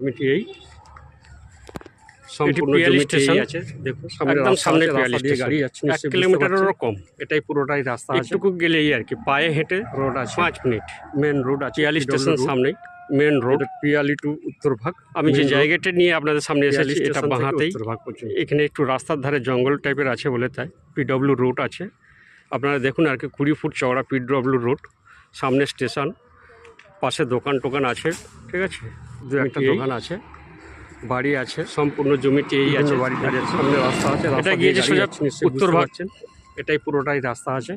জমিটি এই সম্পূর্ণ জমিটি এই আছে দেখুন সামনে একদম গাড়ি যাচ্ছে এক কিলোমিটারেরও কম। এটাই পুরোটাই রাস্তা গেলেই আর কি পায়ে হেঁটে রোড আছে। পাঁচ মিনিট। মেন রোড আছে পিয়ালি স্টেশন সামনেই main road. Piyali to Uttarbhag. আমি যে জায়গাটা নিয়ে আপনাদের সামনে এসেছি এটা বাঁহাতেই। এখানে একটু রাস্তার ধারে জঙ্গল টাইপের আছে বলে তাই পিডব্লিউ রোড আছে। আপনারা দেখুন আর কি কুড়ি ফুট চওড়া পিডব্লিউ রোড সামনে স্টেশন পাশে দোকান টোকান আছে ঠিক আছে? দু একটা দোকান আছে বাড়ি আছে সম্পূর্ণ জমিটি এই আছে। বাড়ি বাড়ি সামনে রাস্তা আছে গিয়েছে দিয়ে গাড়ি সোজা উত্তর ভাগ। এটাই পুরোটাই রাস্তা আছে।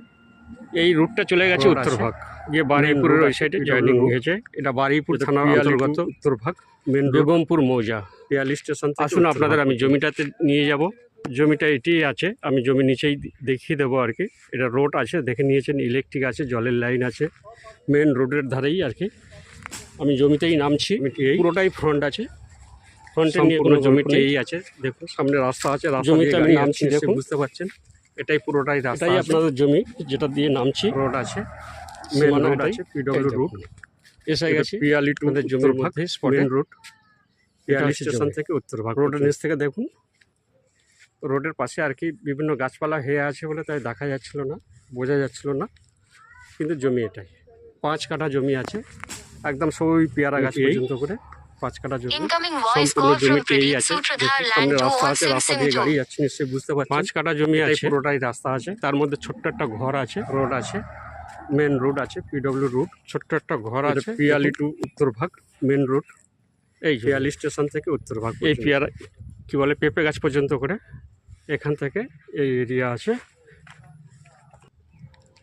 এই রুটটা চলে গেছে উত্তর ভাগ গিয়ে বারুইপুরের ওই সাইডে জয়েনিং হয়েছে। এটা বারুইপুর এটা থানার অন্তর্গত। উত্তর ভাগ মেন বেগমপুর মৌজা। পিয়ালি স্টেশন আসুন আপনাদের আমি জমিটাতে নিয়ে যাব। জমিটা এটি আছে আমি জমি নিচেই দেখিয়ে দেবো আর কি। এটা রোড আছে দেখে নিয়েছেন ইলেকট্রিক আছে জলের লাইন আছে। মেন রোডের ধারেই আর কি। আমি জমিতেই নামছি এই পুরোটাই ফ্রন্ট আছে। ফ্রন্টে নিয়ে কোনো জমিটি এই আছে। দেখুন সামনে রাস্তা আছে জমিতে আমি নামছি, দেখুন। বুঝতে পারছেন? এটাই পুরোটাই রাস্তা এটাই আছে। আপনাদের জমি যেটা দিয়ে নামছি। রোড আছে মেন রোড আছে পিডব্লিউ দেখুন। এসে গেছি। পিয়ালি টু আমাদের জমির মধ্যে মেন রোড পিয়ালি স্টেশন থেকে উত্তর ভাগ রোডের নিচ থেকে দেখুন। রোডের পাশে আর কি বিভিন্ন গাছপালা হয়ে আছে বলে তাই দেখা যাচ্ছিল না বোঝা যাচ্ছিল না। কিন্তু জমি এটাই। পাঁচ কাঠা জমি আছে। একদম সবই পেয়ারা গাছ এই- পর্যন্ত করে পাঁচ কাটা জমি। সম্পূর্ণ from এই আছে। সামনে রাস্তা আছে রাস্তা দিয়ে গাড়ি যাচ্ছে নিশ্চয়ই বুঝতে পারছেন। পাঁচ কাটা জমি আছে। পুরোটাই রাস্তা আছে। তার মধ্যে ছোট্ট একটা ঘর আছে রোড আছে মেন রোড আছে পিডব্লিউ রুট ছোট্ট একটা ঘর আছে পিয়ালি টু উত্তর ভাগ মেন রোড এই পিয়ালি স্টেশন থেকে উত্তর ভাগ এই। পেয়ারা কি বলে পেঁপে গাছ পর্যন্ত করে। এখান থেকে এই এরিয়া আছে।